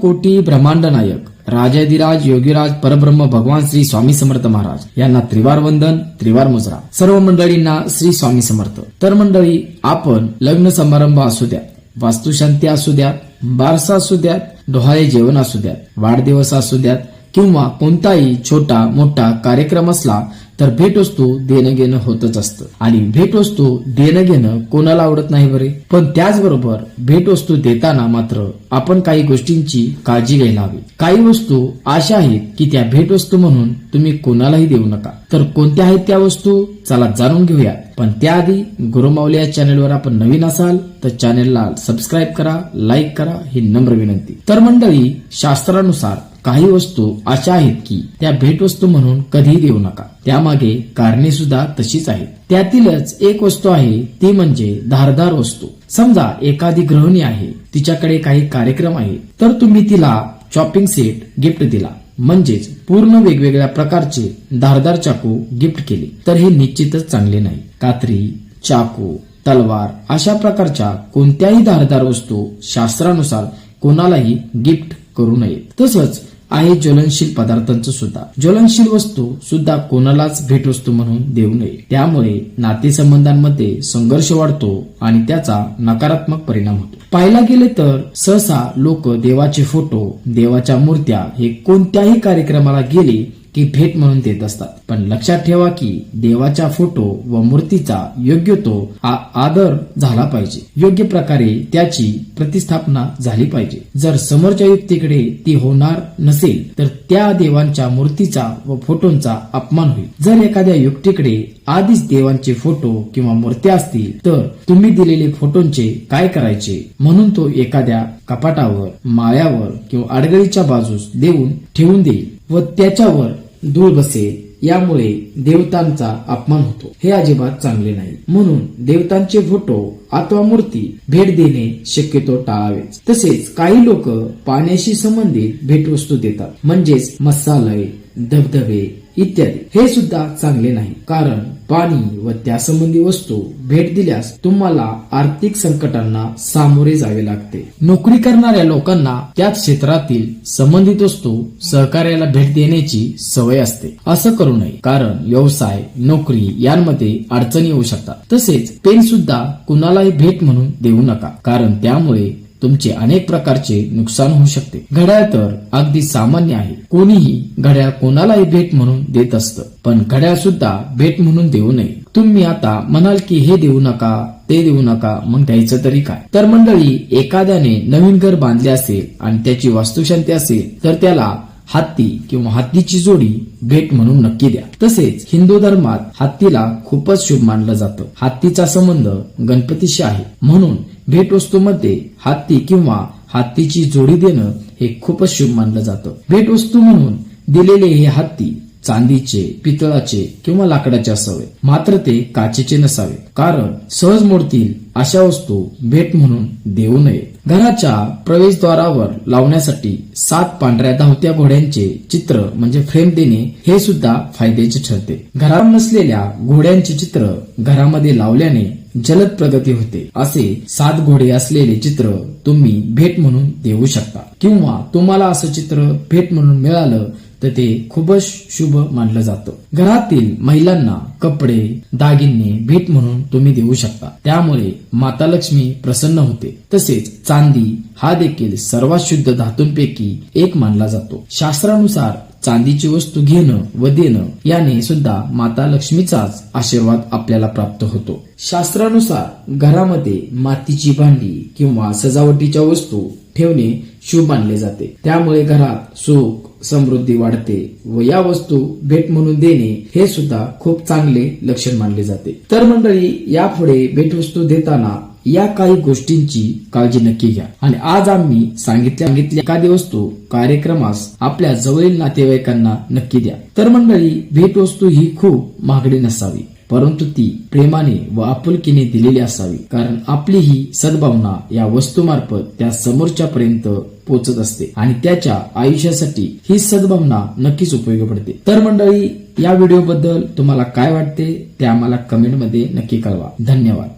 कोटी ब्रह्मांड नायक राजाधिराज योगीराज परब्रह्म भगवान श्री स्वामी समर्थ महाराज यांना त्रिवार वंदन त्रिवार मुजरा. सर्व मंडळींना श्री स्वामी समर्थ. तर मंडळी आपण लग्न समारंभ असू द्या वास्तुशांती असू द्यात बारसा असू द्यात डोहाळे जेवण असू द्यात वाढदिवस असू द्यात किंवा कोणताही छोटा मोठा कार्यक्रम असला तर भेटवस्तू देणं घेणं होतच असतं. आणि भेटवस्तू देणं घेणं कोणाला आवडत नाही बरे? पण त्याचबरोबर भेटवस्तू देताना मात्र आपण काही गोष्टींची काळजी घ्यायला हवी काही वस्तू अशा आहेत की त्या भेटवस्तू म्हणून तुम्ही कोणालाही देऊ नका. तर कोणत्या आहेत त्या वस्तू? चला जाणून घेऊया पण त्याआधी गुरुमावली या चॅनेलवर आपण नवीन असाल तर चॅनेलला सबस्क्राईब करा लाईक करा ही नम्र विनंती. तर मंडळी शास्त्रानुसार काही वस्तू अशा आहेत की त्या भेटवस्तू म्हणून कधीही देऊ नका. त्यामागे कारणे सुद्धा तशीच आहेत. त्यातीलच एक वस्तू आहे ती म्हणजे धारदार वस्तू. समजा एखादी गृहिणी आहे तिच्याकडे काही कार्यक्रम आहे तर तुम्ही तिला शॉपिंग सेट गिफ्ट दिला. म्हणजेच पूर्ण वेगवेगळ्या प्रकारचे धारदार चाकू गिफ्ट केले. तर हे निश्चितच चांगले नाही. कात्री चाकू तलवार अशा प्रकारच्या कोणत्याही धारदार वस्तू शास्त्रानुसार कोणालाही गिफ्ट करू नयेत. तसंच आहे ज्वलनशील पदार्थांचं सुद्धा. ज्वलनशील वस्तू सुद्धा कोणालाच भेटवस्तू म्हणून देऊ नये. त्यामुळे नातेसंबंधांमध्ये संघर्ष वाढतो आणि त्याचा नकारात्मक परिणाम होतो. पाहायला गेले तर सहसा लोक देवाचे फोटो देवाच्या मूर्त्या हे कोणत्याही कार्यक्रमाला गेले की भेट म्हणून देत असतात. पण लक्षात ठेवा की देवाच्या फोटो व मूर्तीचा योग्य तो आ- आदर झाला पाहिजे. योग्य प्रकारे त्याची प्रतिस्थापना झाली पाहिजे. जर समोरच्या युक्तीकडे ती होणार नसेल तर त्या देवांच्या मूर्तीचा व फोटोंचा अपमान होईल. जर एखाद्या युक्तीकडे आधीच देवांचे फोटो किंवा मूर्त्या असतील तर तुम्ही दिलेले फोटोंचे काय करायचे? म्हणून तो एखाद्या कपाटावर माळ्यावर किंवा आडगळीच्या बाजूस देऊन ठेवून देईल व त्याच्यावर धूळ बसेल यामुळे देवतांचा अपमान होतो. हे अजिबात चांगले नाही. म्हणून देवतांचे फोटो अथवा मूर्ती भेट देणे शक्यतो टाळावेच. तसेच काही लोक पाण्याशी संबंधित भेटवस्तू देतात. म्हणजेच मसालय धबधबे इत्यादी. हे सुद्धा चांगले नाही. कारण पाणी व त्यासंबंधी वस्तू भेट दिल्यास तुम्हाला आर्थिक संकटांना सामोरे जावे लागते. नोकरी करणाऱ्या लोकांना त्याच क्षेत्रातील संबंधित वस्तू सहकार्याला भेट देण्याची सवय असते. असं करू नये कारण व्यवसाय नोकरी यांमध्ये अडचणी येऊ शकतात. तसेच पेन सुद्धा कुणालाही भेट म्हणून देऊ नका कारण त्यामुळे तुमचे अनेक प्रकारचे नुकसान होऊ शकते. घड्याळ तर अगदी सामान्य आहे. कोणीही घड्याळ कोणालाही भेट म्हणून देत असतं पण घड्याळ सुद्धा भेट म्हणून देऊ नये. तुम्ही आता म्हणाल की हे देऊ नका ते देऊ नका मग द्यायचं तरी काय? तर मंडळी एखाद्याने नवीन घर बांधले असेल आणि त्याची वास्तुशांती असेल तर त्याला हत्ती किंवा हत्तीची जोडी भेट म्हणून नक्की द्या. तसेच हिंदू धर्मात हत्तीला खूपच शुभ मानलं जातं. हत्तीचा संबंध गणपतीशी आहे. म्हणून भेटवस्तूमध्ये हत्ती किंवा हत्तीची जोडी देणं हे खूपच शुभ मानलं जातं. भेटवस्तू म्हणून दिलेले हे हत्ती चांदीचे पितळाचे किंवा लाकडाचे असावे मात्र ते काचेचे नसावे. कारण सहज मोडतील अशा वस्तू भेट म्हणून देऊ नये घराच्या प्रवेशद्वारावर लावण्यासाठी सात पांढऱ्या धावत्या घोड्यांचे चित्र म्हणजे फ्रेम देणे हे सुद्धा फायद्याचे ठरते. घरात नसलेल्या घोड्यांचे चित्र घरामध्ये लावल्याने जलद प्रगती होते. असे सात घोडे असलेले चित्र तुम्ही भेट म्हणून देऊ शकता. किंवा तुम्हाला असं चित्र भेट म्हणून मिळालं तर ते खूपच शुभ मानलं जातं. घरातील महिलांना कपडे दागिने भेट म्हणून तुम्ही देऊ शकता. त्यामुळे माता लक्ष्मी प्रसन्न होते. तसेच चांदी हा देखील सर्वात शुद्ध धातूंपैकी एक मानला जातो. शास्त्रानुसार चांदीची वस्तू घेणं व देणं याने सुद्धा माता लक्ष्मीचाच आशीर्वाद आपल्याला प्राप्त होतो. शास्त्रानुसार घरामध्ये मातीची भांडी किंवा सजावटीच्या वस्तू ठेवणे शुभ मानले जाते. त्यामुळे घरात सुख समृद्धी वाढते व या वस्तू भेट म्हणून देणे हे सुद्धा खूप चांगले लक्षण मानले जाते. तर मंडळी यापुढे भेटवस्तू देताना या काही गोष्टींची काळजी नक्की घ्या. आणि आज आम्ही सांगितल्या सांगितल्या एखादी वस्तू कार्यक्रमास आपल्या जवळील नातेवाईकांना नक्की द्या. तर मंडळी भेटवस्तू ही खूप महागडी नसावी परंतु ती प्रेमाने व आपुलकीने दिलेली असावी कारण आपली ही सद्भावना या वस्तूमार्फत त्या समोरच्या पर्यंत पोचत असते आणि त्याच्या आयुष्यासाठी ही सद्भावना नक्कीच उपयोगी पडते. तर मंडळी या व्हिडिओबद्दल तुम्हाला काय वाटते ते आम्हाला कमेंटमध्ये नक्की कळवा. धन्यवाद.